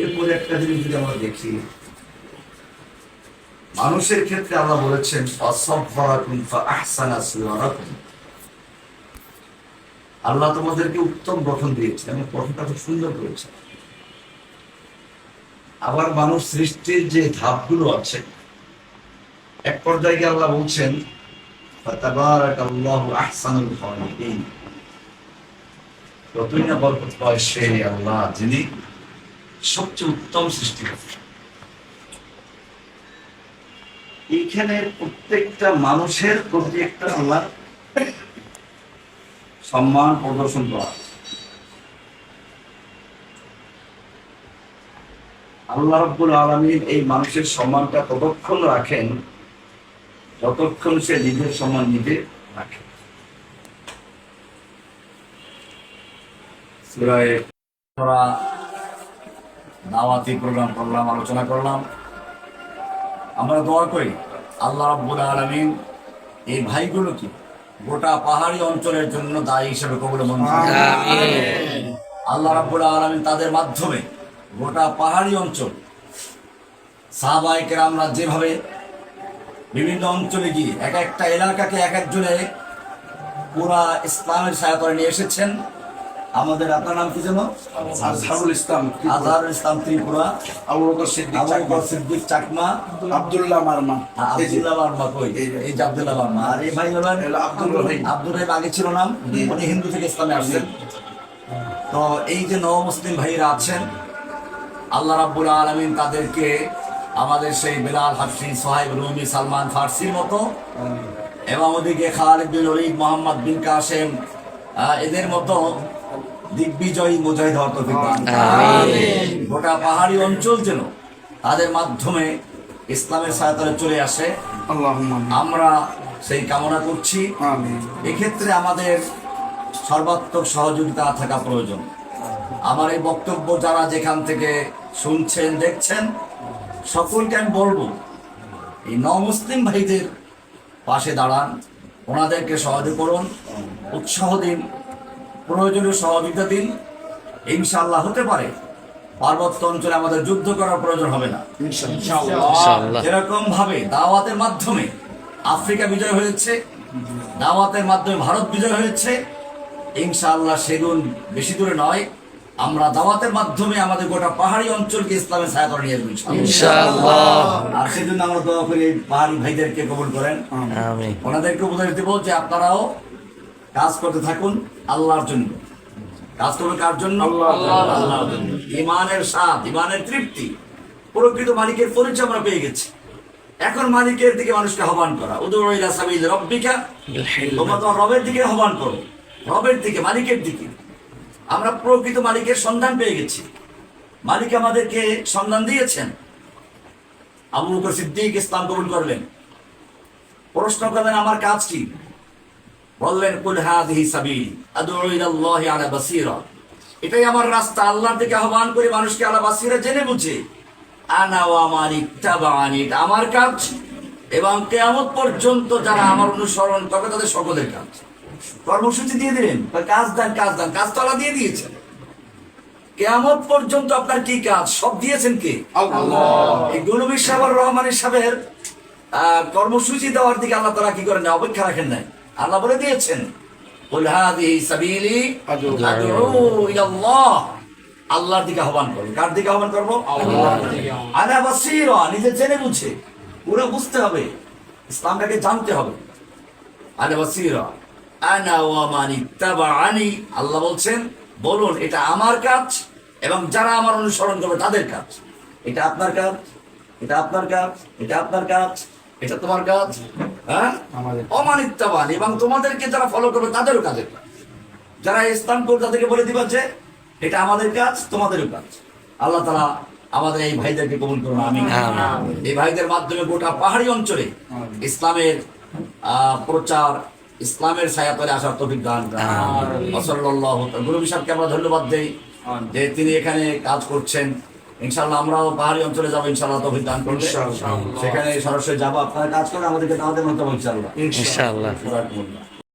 এরপরে একটা জিনিস যদি আমরা দেখি, মানুষের ক্ষেত্রে আল্লাহ বলেছেন আল্লাহ তোমাদেরকে উত্তম গঠন দিয়েছে এবং গঠনটা খুব সুন্দর করেছে। আবার মানুষ সৃষ্টির যে ধাপগুলো আছে, এক পর্যায়ে আল্লাহ বলছেন যতই না বরকত পায় সে আল্লাহ যিনি সবচেয়ে উত্তম সৃষ্টি এইখানে প্রত্যেকটা মানুষের প্রতি একটা আল্লাহ সম্মান প্রদর্শন করা আল্লাহ রব্বুল আলমীর এই মানুষের সম্মানটা ততক্ষণ রাখেন, যতক্ষণ সে নিজের সম্মান নিজে রাখে। সূরায়ে আমরা দাওয়াতি প্রোগ্রাম করলাম আলোচনা করলাম। আমরা দোয়া করি আল্লাহ রাব্বুল আলামিন এই ভাইগুলোকে গোটা পাহাড়ি অঞ্চলের জন্য দায়ী হিসেবে কবুল মঞ্জুর আল্লাহ রাব্বুল আলামিন তাদের মাধ্যমে গোটা পাহাড়ি অঞ্চল সাহাবাহিকের আমরা যেভাবে বিভিন্ন অঞ্চলে গিয়ে এক একটা এলাকাকে এক একজনে পুরা ইসলামের সায়াতরে নিয়ে এসেছেন আমাদের আপনার নাম কি যেন? আজহারুল ইসলাম আজহারুল ইসলাম ত্রিপুরা। আবু বকর সিদ্দিক আবু বকর সিদ্দিক চাকমা। আব্দুল্লাহ মারমা। আব্দুল্লাহ বার্মা কই? এই যে। আব্দুল্লাহ বার্মা আর এই ভাই হলেন আব্দুল রহিম। আব্দুল রহিম আগে ছিল নাম উনি হিন্দু থেকে ইসলামে আসছেন। তো এই যে নব মুসলিম ভাইরা আছেন আল্লাহ রাব্বুল আলামিন তাদেরকে আমাদের সেই বিলাল হাফসি সোহাইব রুমি সালমান ফার্সির মতো এবং ওদিকে খালিদ বিন ওলিদ মোহাম্মদ বিন কাসেম এদের মতো দিগ্বিজয়ী মুজাহিদ হওয়ার তৌফিক দান গোটা পাহাড়ি অঞ্চল যেন তাদের মাধ্যমে ইসলামের সায়তলে চলে আসে। আমরা সেই কামনা করছি। এক্ষেত্রে আমাদের সর্বাত্মক সহযোগিতা থাকা প্রয়োজন। আমার এই বক্তব্য যারা যেখান থেকে শুনছেন দেখছেন সকলকে আমি বলব এই নমুসলিম ভাইদের পাশে দাঁড়ান। ওনাদেরকে সহযোগ করুন। উৎসাহ দিন। প্রয়োজনীয় সহযোগিতা দিন। ইনশাল্লাহ হতে পারে। পার্বত্য অঞ্চলে আমাদের যুদ্ধ করার প্রয়োজন হবে না। ইনশাআল্লাহ। যেরকম ভাবে দাওয়াতের মাধ্যমে আফ্রিকা বিজয় হয়েছে দাওয়াতের মাধ্যমে ভারত বিজয় হয়েছে ইনশাআল্লাহ সেগুন বেশি দূরে নয়। আমরা দাওয়াতের মাধ্যমে আমাদের গোটা পাহাড়ি অঞ্চলকে ইসলামের ছায়া করে নিয়ে আসব আর সেজন্য আমরা দোয়া করি পাহাড়ি ভাইদেরকে কবুল করেন। ওনাদেরকে উপদেশ দেবো যে আপনারাও কাজ করতে থাকুন আল্লাহর জন্য। কাজ করবেন কার জন্য? আল্লাহর জন্য। ইমানের স্বাদ ইমানের তৃপ্তি। প্রকৃত মালিকের পরিচয় আমরা পেয়ে গেছি। এখন মালিকের দিকে মানুষকে আহ্বান করা উদুরা সাবিল রব্বিকা তোমরা তোমার রবের দিকে আহ্বান করো। রবের দিকে মালিকের দিকে। আমরা প্রকৃত মালিকের সন্ধান পেয়ে গেছি। মালিক আমাদেরকে সন্ধান দিয়েছেন। আবু বকর সিদ্দিক ইসলাম কবুল করলেন। প্রশ্ন করলেন আমার কাজ কি? বললেন কুল হাদিহি সাবিল ইলাল্লাহি আলা বাসীরা। এটাই আমার রাস্তা আল্লাহর দিকে আহ্বান করে মানুষকে আলা বাসীরা জেনে বুঝে। আনা ওয়া মান ইত্তাবাআনি আমার কাজ। এবং কিয়ামত পর্যন্ত যারা আমার অনুসরণ করবে তাদের সকলের কাজ। কর্মসূচি দিয়ে দিলেন বা কাজ দেন কাজ দেন কাজ তো আল্লাহ দিয়ে দিয়েছেন। কেয়ামত পর্যন্ত আপনার কি কাজ? সব দিয়েছেন কে? এই গুলবি সাহেব রহমানের সাহেবের আহ, কর্মসূচি দেওয়ার দিকে আল্লাহ তারা কি করেন অপেক্ষা রাখেন নাই। আল্লাহ বলে দিয়েছেন আল্লাহর দিকে আহ্বান করব কার দিকে আহ্বান করব? আলা বাসীরা নিজে জেনে বুঝে। পুরো বুঝতে হবে। ইসলামটাকে জানতে হবে। বাসীরা আনা ইত্তাবাআনি। আল্লাহ বলছেন বলুন এটা আমার কাজ এবং যারা আমার অনুসরণ করবে তাদের কাজ। এটা আপনার কাজ এটা আপনার কাজ এটা আপনার কাজ এটা তোমার কাজ হ্যাঁ? অমানিত্যাবান এবং তোমাদেরকে যারা ফলো করবে তাদেরও কাজের কাজ যারা ইসলাম করবে তাদেরকে বলে দিবা যে এটা আমাদের কাজ তোমাদেরও কাজ। আল্লাহ তালা আমাদের এই ভাইদেরকে কবুল করুন আমি এই ভাইদের মাধ্যমে গোটা পাহাড়ি অঞ্চলে ইসলামের আহ, প্রচার ইসলামের ছায়াতলে আসার তফিক দান অসল্লাহ গুরু সাহেবকে আমরা ধন্যবাদ দেই যে তিনি এখানে কাজ করছেন। ইনশাল্লাহ আমরাও পাহাড়ি অঞ্চলে যাব ইনশাল্লাহ তফিক দান করলে। সেখানে সরাসরি যাব আপনারা কাজ করে আমাদেরকে তাদের মতো ইনশাল্লাহ জাযাকুমুল্লাহ।